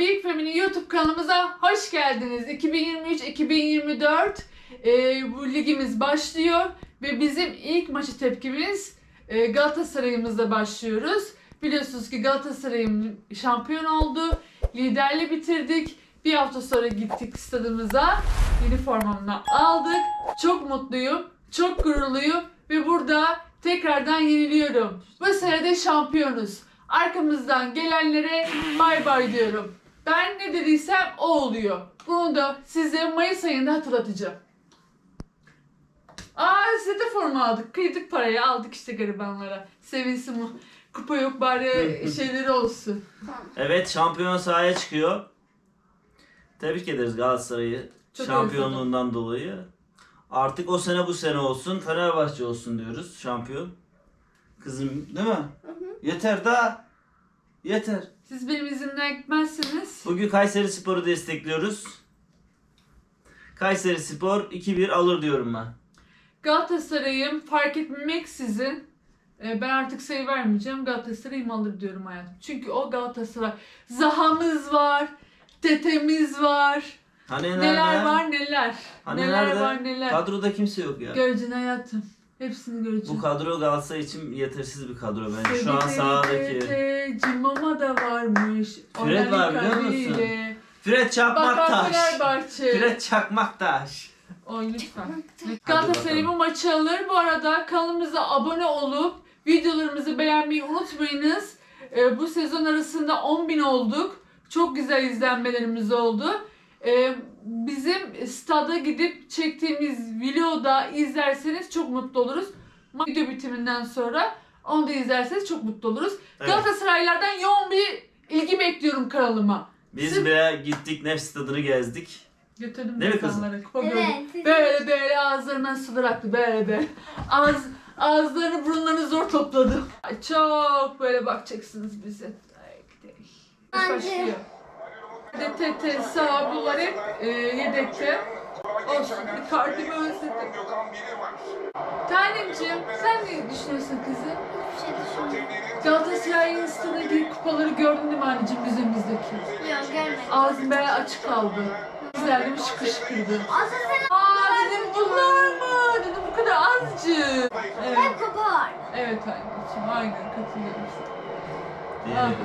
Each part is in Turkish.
Big Family'nin YouTube kanalımıza hoş geldiniz. 2023-2024 e, bu ligimiz başlıyor ve bizim ilk maçı tepkimiz e, Galatasaray'ımızla başlıyoruz. Biliyorsunuz ki Galatasaray'ım şampiyon oldu. Liderle bitirdik. Bir hafta sonra gittik stadımıza. Üniformamla aldık. Çok mutluyum. Çok gururluyum. Ve burada tekrardan yeniliyorum. Bu sene de şampiyonuz. Arkamızdan gelenlere bay bay diyorum. Ben ne dediysem o oluyor. Bunu da size Mayıs ayında hatırlatacağım. Aa size de forma aldık. Kıydık parayı aldık işte garibanlara. Sevinsin bu. Kupa yok bari şeyleri olsun. Evet şampiyon sahaya çıkıyor. Tebrik ederiz Galatasaray'ı Çok şampiyonluğundan dolayı. Artık o sene bu sene olsun Fenerbahçe olsun diyoruz şampiyon. Kızım değil mi? Yeter daha. Yeter. Siz benim izimden gitmezsiniz. Bugün Kayseri Spor'u destekliyoruz. Kayseri Spor 2-1 alır diyorum ben. Galatasaray'ım fark etmeksizin e, ben artık sayı vermeyeceğim. Galatasaray'ım alır diyorum hayatım. Çünkü o Galatasaray. Zahamız var. Tetemiz var. Hani nerede? Neler var neler. Hani neler nerede? var neler. Kadroda kimse yok ya. Göreceksin hayatım. Hepsini göreceksin. Bu kadro Galatasaray için yetersiz bir kadro bence. Şu an sahadaki. Cimama da varmış. Fred var biliyor musun? Fred Bak bak Çakmaktaş. Fenerbahçe. Fred Çakmaktaş. Oy lütfen. Galatasaray bu maçı alır. Bu arada kanalımıza abone olup videolarımızı beğenmeyi unutmayınız. Ee, bu sezon arasında 10.000 olduk. Çok güzel izlenmelerimiz oldu. Ee, bizim stada gidip çektiğimiz videoda izlerseniz çok mutlu oluruz. Video bitiminden sonra onu da izlerseniz çok mutlu oluruz. Evet. Galatasaraylardan yoğun bir ilgi bekliyorum kanalıma. Biz bile gittik Nef stadını gezdik. Götürdüm Değil insanları. Evet. Böyle böyle ağızlarından sular aktı böyle böyle. Ağız, ağızlarını burunlarını zor topladım. Çok böyle bakacaksınız bize. Başlıyor. DTT sahabular hep e, yedekte. Olsun bir kartımı özledim. Tanemciğim sen ne düşünüyorsun kızım? Hiçbir şey düşünmüyorum. Galatasaray'ın stadındaki kupaları gördün değil mi anneciğim müzemizdeki? Yok görmedim. Ağzım böyle açık kaldı. Güzel değil mi? Şıkır şıkırdı. Aslında sen Aa dedim bunlar mı? Dedim bu kadar azıcık. Evet. hep kupa var. Evet anneciğim aynen katılıyorum sana. Diyelim.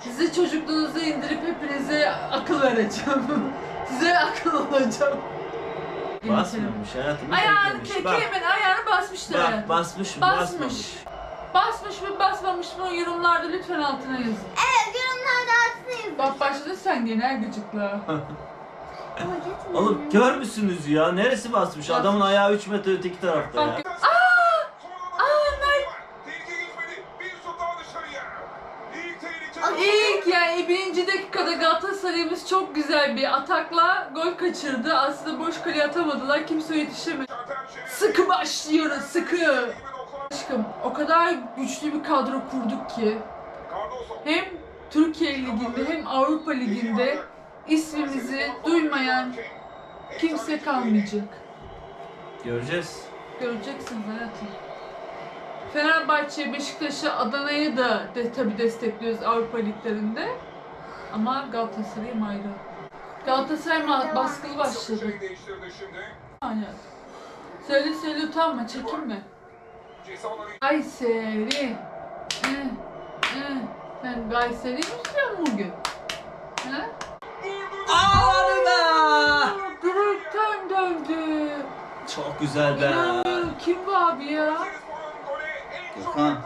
Sizi çocukluğunuza indirip hepinize akıl vereceğim. Size akıl olacağım. Basmamış hayatım. Ayağını kekemin ayağını basmışlar. bak basmış mı Basmış. basmamış. Basmış mı basmamış mı yorumlarda lütfen altına yazın. Evet yorumlarda altındayız. Bak başladı sen gene gıcıkla. Ama gitme. Oğlum kör müsünüz ya? Neresi basmış? Adamın ayağı 3 metre öteki tarafta ya. Bak. Çok güzel bir atakla gol kaçırdı. Aslında boş kaleye atamadılar. Kimse yetişemedi. Sıkı başlıyoruz sıkı. Aşkım o kadar güçlü bir kadro kurduk ki hem Türkiye Ligi'nde hem Avrupa Ligi'nde ismimizi duymayan kimse kalmayacak. Göreceğiz. Göreceksin hayatım. Fenerbahçe, Beşiktaş'ı, Adana'yı da de, tabii destekliyoruz Avrupa liglerinde. Ama Galatasaray'ım ayrı. Galatasaray ma- baskılı başladı. Aynen. Söyle söyle utanma, çekinme. Kayseri. Hı, hı. Sen Kayseri mi istiyorsun bugün? He? Ağladı be! Direkten döndü. Çok güzel be. İnanmıyorum. Kim bu abi ya? Gökhan.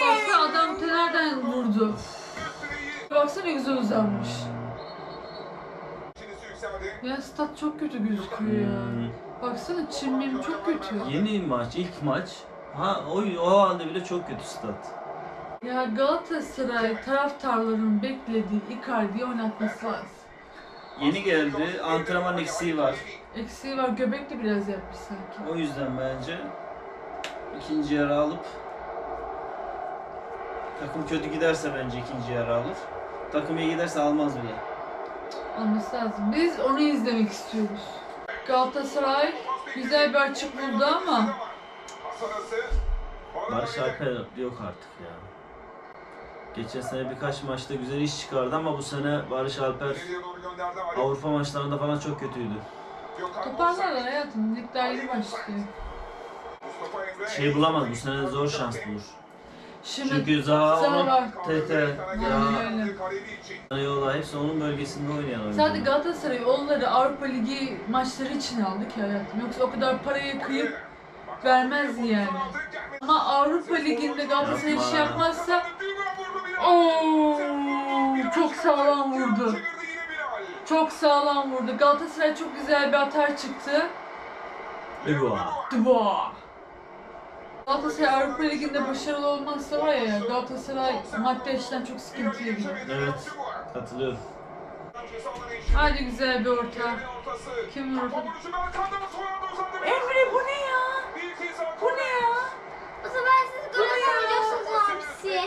Baksana adam vurdu? Baksana güzel uzanmış. Ya stat çok kötü gözüküyor ya. Baksana çimim çok kötü. Yeni maç, ilk maç. Ha o, o halde bile çok kötü stat. Ya Galatasaray taraftarların beklediği Icardi'yi oynatması lazım. Yeni geldi, antrenman eksiği var. Eksiği var göbek de biraz yapmış sanki. O yüzden bence ikinci yarı alıp takım kötü giderse bence ikinci yarı alır. Takım iyi giderse almaz bile. Olması lazım. Biz onu izlemek istiyoruz. Galatasaray güzel bir açık buldu ama Barış Alper yok artık ya. Geçen sene birkaç maçta güzel iş çıkardı ama bu sene Barış Alper. Avrupa maçlarında falan çok kötüydü. Gürsoy. hayatım. Lig daha yeni başlıyor. Şey bulamaz bu sene zor şans bulur. Şimdi Çünkü Zaha Zaha onu Aynen Zaha, öyle. Kaleci Yola hepsi onun bölgesinde oynayan Sadece oyuncular. Galatasaray onları Avrupa Ligi maçları için aldı ki hayatım. Yoksa o kadar parayı kıyıp vermez yani. Ama Avrupa Ligi'nde Galatasaray iş yapmazsa Oo, çok sağlam vurdu. Çok sağlam vurdu. Galatasaray çok güzel bir atar çıktı. Dubois. Dubois. Galatasaray Avrupa Ligi'nde başarılı olmazsa var ya Galatasaray madde açıdan çok sıkıntıya girer. Evet. Katılıyorum. Hadi güzel bir orta. Kim vurdu? Emre bu ne ya? Bu ne ya? O zaman siz gol atabiliyorsunuz abisi.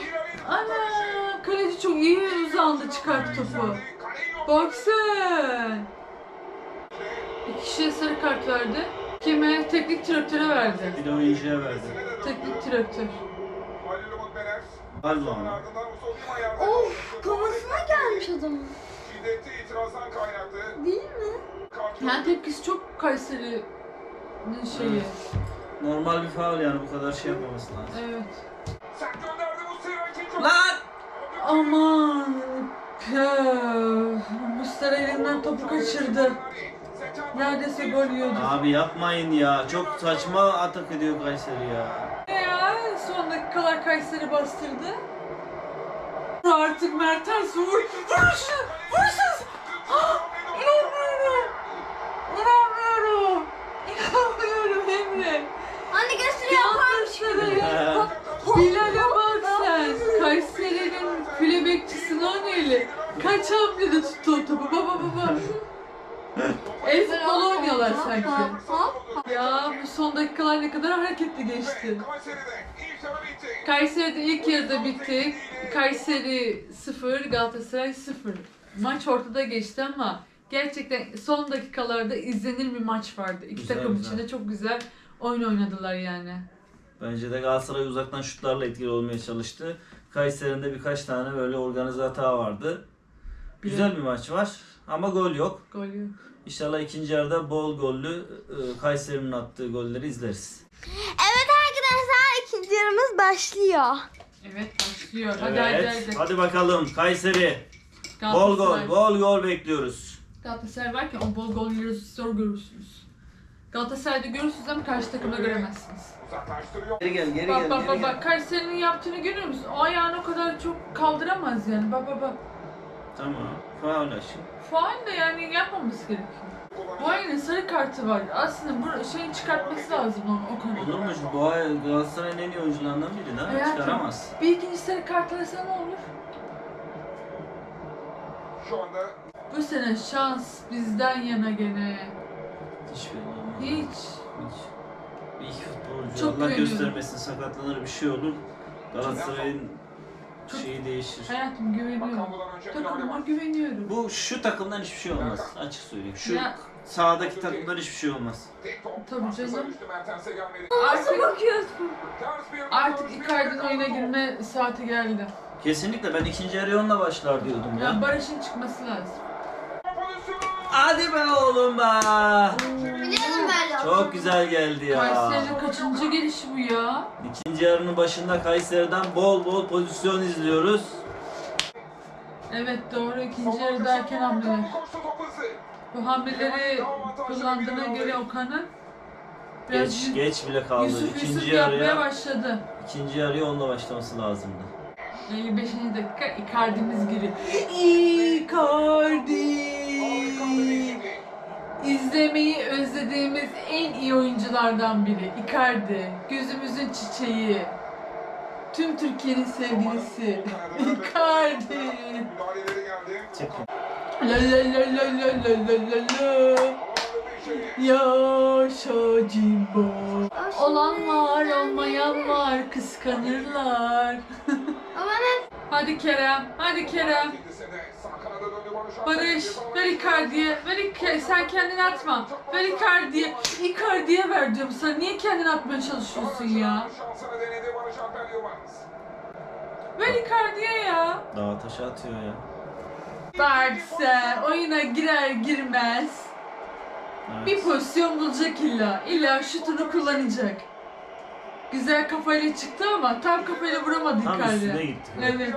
Ana kaleci çok iyi uzandı çıkarttı topu. Bak sen. İki kişiye sarı kart verdi. Kime? Teknik direktöre verdi. Bir de oyuncuya verdi. Teknik direktör. Ama. Of kafasına gelmiş adamın. Şiddetli itirazdan kaynaklı. Değil mi? Yani tepkisi çok Kayseri'nin şeyi. Evet. Normal bir faul yani bu kadar şey yapmaması lazım. Evet. Sen. Lan! Aman. Püh. Muslera elinden topu kaçırdı. Neredeyse gol yiyordu. Abi yapmayın ya. Çok saçma atak ediyor Kayseri ya. Ne ya? Son dakikalar Kayseri bastırdı. Artık Mertens vur. Vur şunu. Vursunuz. Ah, İnanmıyorum. İnanmıyorum. İnanmıyorum Emre. Anne gösteriyor yaparmış. Bilal'e bak sen. Kayseri'nin file bekçisi Noneli. Kaç hamlede tuttu o topu. Baba baba. El futbolu oynuyorlar sanki. Ya bu son dakikalar ne kadar hareketli geçti. Kayseri'de ilk yarıda bitti. Kayseri 0, Galatasaray 0. Maç ortada geçti ama gerçekten son dakikalarda izlenir bir maç vardı. İki Güzel, takım güzel. içinde çok güzel oyun oynadılar yani. Bence de Galatasaray uzaktan şutlarla etkili olmaya çalıştı. Kayseri'nde birkaç tane böyle organize hata vardı. Güzel bir maç var ama gol yok. Gol yok. İnşallah ikinci yarıda bol gollü e, Kayseri'nin attığı golleri izleriz. Evet arkadaşlar ikinci yarımız başlıyor. Evet başlıyor. Hadi hadi Evet. hadi. Hadi bakalım Kayseri. Bol gol, bol gol bekliyoruz. Galatasaray varken o bol gol zor görürsünüz. Galatasaray'da görürsünüz ama karşı takımda göremezsiniz. Geri gel, geri Bak bak bak bak Kayseri'nin yaptığını görüyor musun? O ayağını o kadar çok kaldıramaz yani. Bak bak bak. Tamam. Faul aşkım. Faal de yani yapmaması gerekiyor. Bu ayının sarı kartı var. Aslında bu şeyin çıkartması lazım onu o konuda. Olur mu? Bu ay Galatasaray'ın en iyi oyuncularından biri. Ne? Hayatım. Çıkaramaz. Bir ikinci sarı kart alırsa ne olur? Şu anda Bu sene şans bizden yana gene. Hiçbir olmaz. Hiç. Hiç. Bir iki futbolcu Çok Allah göstermesin sakatlanır bir şey olur. Galatasaray'ın şeyi değişir. Hayatım güveniyorum. Var. güveniyorum. Bu şu takımdan hiçbir şey olmaz. Açık söyleyeyim. Şu Ya- sağdaki takımdan hiçbir şey olmaz. Tek top. Tabii canım. gelmedi. Artık, bakıyorsun? Artık Icardi'nin oyuna girme saati geldi. Kesinlikle ben ikinci yarı onunla başlar diyordum Ya ya. Barış'ın çıkması lazım. Hadi be oğlum be. Çok güzel geldi ya. Kayseri'nin kaçıncı gelişi bu ya? İkinci yarının başında Kayseri'den bol bol pozisyon izliyoruz. Evet doğru ikinci yarıda erken hamleler. Bu hamleleri kullandığına göre Okan'ın biraz Geç geç bile kaldı. Yusuf Yusuf İkinci yapmaya yarıya başladı. ikinci yarıya onunla başlaması lazımdı. 55. dakika Icardi'miz giriyor. Icardi! İzlemeyi özlediğimiz en iyi oyunculardan biri. Icardi. Gözümüzün çiçeği. Tüm Türkiye'nin sevgilisi. Icardi. La la la la la la la la la. Yaşa Cimbo. Olan var, olmayan var, kıskanırlar. Ama ne? Hadi Kerem, hadi Kerem. Barış ver Icardi'ye, ver Icardi, sen kendini atma. Ver Icardi'ye, Icardi'ye ver diyorum sana. Niye kendini atmaya çalışıyorsun ya? Ver Icardi'ye ya. Dağa taşı atıyor ya. Bak sen oyuna girer girmez Evet. bir pozisyon bulacak illa. İlla şutunu kullanacak. Güzel kafayla çıktı ama tam kafayla vuramadı Tam Icardi. üstüne gitti. Evet.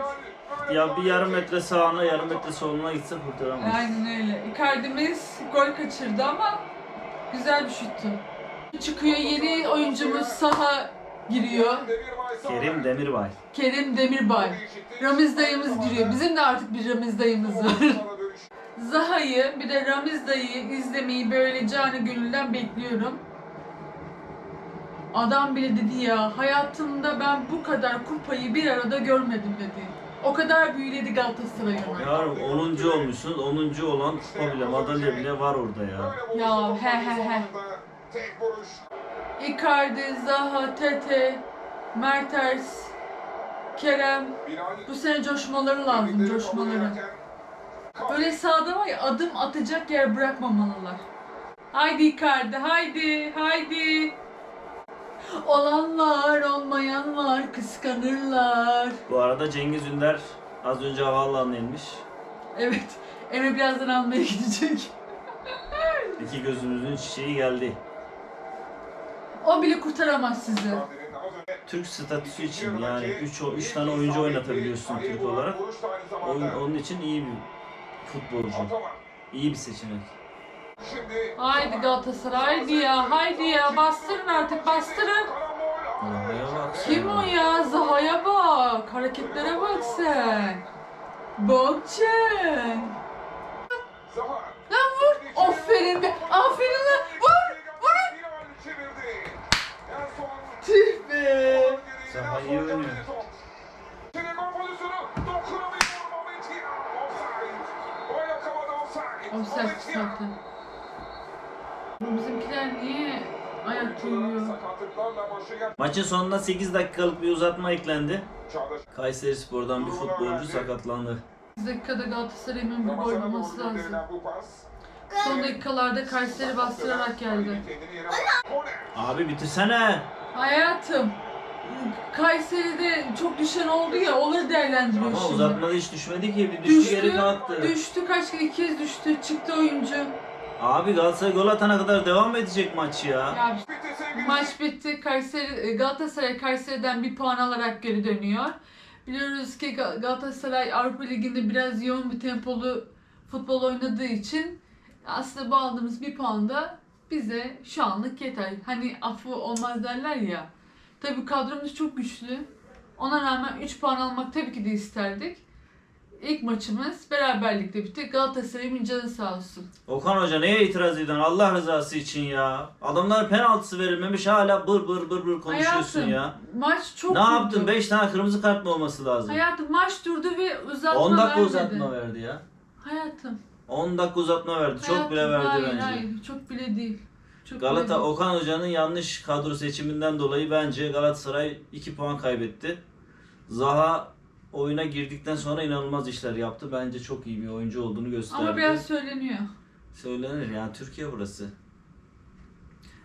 Ya bir yarım metre sağına yarım metre soluna gitse kurtaramaz. Aynen öyle. Icardi'miz gol kaçırdı ama güzel bir şuttu. Çıkıyor yeni oyuncumuz saha giriyor. Kerim Demirbay. Kerim Demirbay. Ramiz dayımız giriyor. Bizim de artık bir Ramiz dayımız var. Zaha'yı bir de Ramiz dayıyı izlemeyi böyle canı gönülden bekliyorum. Adam bile dedi ya hayatımda ben bu kadar kupayı bir arada görmedim dedi. O kadar büyüledi Galatasaray'ı. Ya 10. olmuşsun. 10. olan kupa bile madalya bile var orada ya. Ya, he, he, he. Tek vuruş. Icardi, Zaha, Tete, Mertens, Kerem. Bu sene coşmaları lazım, coşmaları. Böyle sahada var ya adım atacak yer bırakmamalılar. Haydi Icardi, haydi, haydi. Olan var, olmayan var, kıskanırlar. Bu arada Cengiz Ünder az önce havaalanına inmiş. Evet, Emre birazdan almaya gidecek. İki gözümüzün çiçeği geldi. O bile kurtaramaz sizi. Türk statüsü için yani 3 3 tane oyuncu oynatabiliyorsun Türk olarak. Onun, onun için iyi bir futbolcu. İyi bir seçenek. Haydi Galatasaray, haydi ya, haydi ya, bastırın artık, bastırın. Kim o ya? Zaha'ya bak. Hareketlere bak sen. Bokçen. Zaha. Lan vur. Aferin be. Aferin lan. Vur. Vurun. Bilal çevirdi. En son Tüh be. Zaha iyi oynuyor. Offside. Zaten. Bizimkiler niye başı yer- Maçın sonunda 8 dakikalık bir uzatma eklendi. Kayseri Spor'dan bir futbolcu sakatlandı. 8 dakikada Galatasaray'ın bir gol bulması lazım. Son dakikalarda Kayseri bastırarak geldi. Abi bitirsene. Hayatım. Kayseri'de çok düşen oldu ya onları değerlendiriyor Ama şimdi. uzatmada hiç düşmedi ki. Bir düştü, geri kalktı. düştü kaç kere iki kez düştü, çıktı oyuncu. Abi Galatasaray gol atana kadar devam edecek maç ya. Ya sevgili maç bitti. Kayseri Galatasaray Kayseri'den bir puan alarak geri dönüyor. Biliyoruz ki Ga- Galatasaray Avrupa Ligi'nde biraz yoğun bir tempolu futbol oynadığı için aslında bu aldığımız bir puan da bize şu anlık yeter. Hani affı olmaz derler ya. Tabii kadromuz çok güçlü. Ona rağmen 3 puan almak tabii ki de isterdik. İlk maçımız beraberlikte bitti. Galatasaray'ın canı sağ olsun. Okan Hoca neye itiraz ediyorsun Allah rızası için ya? Adamlar penaltısı verilmemiş hala bır bır bır bır konuşuyorsun Hayatım, ya. Maç çok ne durdu. yaptın? 5 tane kırmızı kart mı olması lazım? Hayatım maç durdu ve uzatma 10 dakika vermedi. uzatma verdi ya. Hayatım. 10 dakika uzatma verdi. Çok hayatım, bile verdi hayır, bence. Hayır, çok bile değil. Çok bile Galata değil. Okan Hoca'nın yanlış kadro seçiminden dolayı bence Galatasaray 2 puan kaybetti. Zaha oyuna girdikten sonra inanılmaz işler yaptı. Bence çok iyi bir oyuncu olduğunu gösterdi. Ama biraz söyleniyor. Söylenir yani Türkiye burası.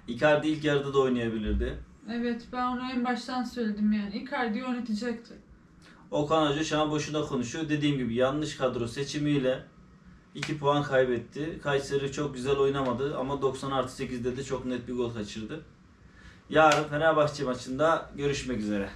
Icardi ilk yarıda da oynayabilirdi. Evet ben onu en baştan söyledim yani. Icardi'yi oynatacaktı. Okan Hoca şu an boşuna konuşuyor. Dediğim gibi yanlış kadro seçimiyle 2 puan kaybetti. Kayseri çok güzel oynamadı ama 90 artı 8'de de çok net bir gol kaçırdı. Yarın Fenerbahçe maçında görüşmek üzere.